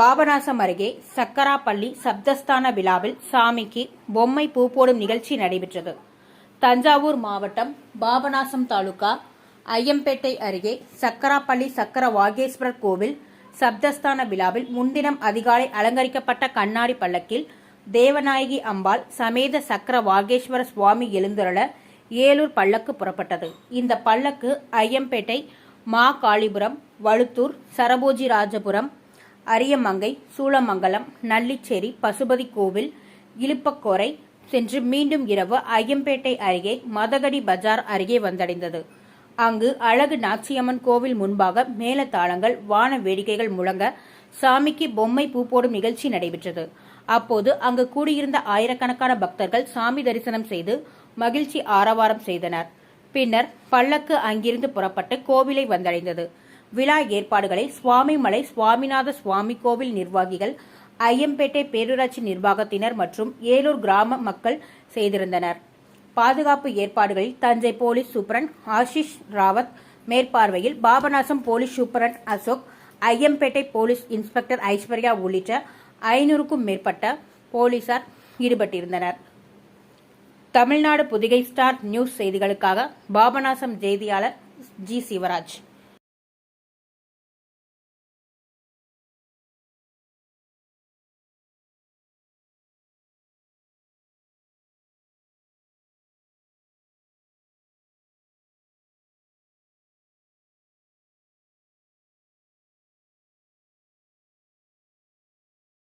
பாபநாசம் அருகே சக்கராப்பள்ளி சப்தஸ்தான விழாவில் சாமிக்கு பொம்மை பூ போடும் நிகழ்ச்சி நடைபெற்றது. தஞ்சாவூர் மாவட்டம் பாபநாசம் தாலுகா ஐயம்பேட்டை அருகே சக்கராப்பள்ளி சக்கர வாகேஸ்வரர் கோவில் சப்தஸ்தான விழாவில் முன்தினம் அதிகாலை அலங்கரிக்கப்பட்ட கண்ணாடி பல்லக்கில் தேவநாயகி அம்பாள் சமேத சக்கர வாகேஸ்வர சுவாமி எழுந்தருள ஏலூர் பல்லக்கு புறப்பட்டது. இந்த பல்லக்கு ஐயம்பேட்டை மா காளிபுரம் வழுத்தூர் சரபோஜி ராஜபுரம் அரியமங்கை சூளமங்கலம் நள்ளிச்சேரி பசுபதி கோவில் இழுப்பக்கோரை சென்று மீண்டும் இரவு ஐயம்பேட்டை அருகே மதகடி பஜார் அருகே வந்தடைந்தது. அங்கு அழகு நாச்சியம்மன் கோவில் முன்பாக மேலத்தாளங்கள் வான வேடிக்கைகள் முழங்க சாமிக்கு பொம்மை பூ போடும் நிகழ்ச்சி நடைபெற்றது. அப்போது அங்கு கூடியிருந்த ஆயிரக்கணக்கான பக்தர்கள் சாமி தரிசனம் செய்து மகிழ்ச்சி ஆரவாரம் செய்தனர். பின்னர் பல்லக்கு அங்கிருந்து புறப்பட்டு கோவிலை வந்தடைந்தது. விழா ஏற்பாடுகளை சுவாமிமலை சுவாமிநாத சுவாமி கோவில் நிர்வாகிகள் ஐயம்பேட்டை பேரூராட்சி நிர்வாகத்தினர் மற்றும் ஏலூர் கிராம மக்கள் செய்திருந்தனர். பாதுகாப்பு ஏற்பாடுகளில் தஞ்சை போலீஸ் சூப்பரண்ட் ஆஷிஷ் ராவத் மேற்பார்வையில் Papanasam police superintendent Ashok Iyampettai police inspector Aishwarya உள்ளிட்ட ஐநூறுக்கும் மேற்பட்ட போலீசார் ஈடுபட்டிருந்தனர். தமிழ்நாடு புதிகை ஸ்டார் நியூஸ் செய்திகளுக்காக பாபநாசம் செய்தியாளர் ஜி சிவராஜ்.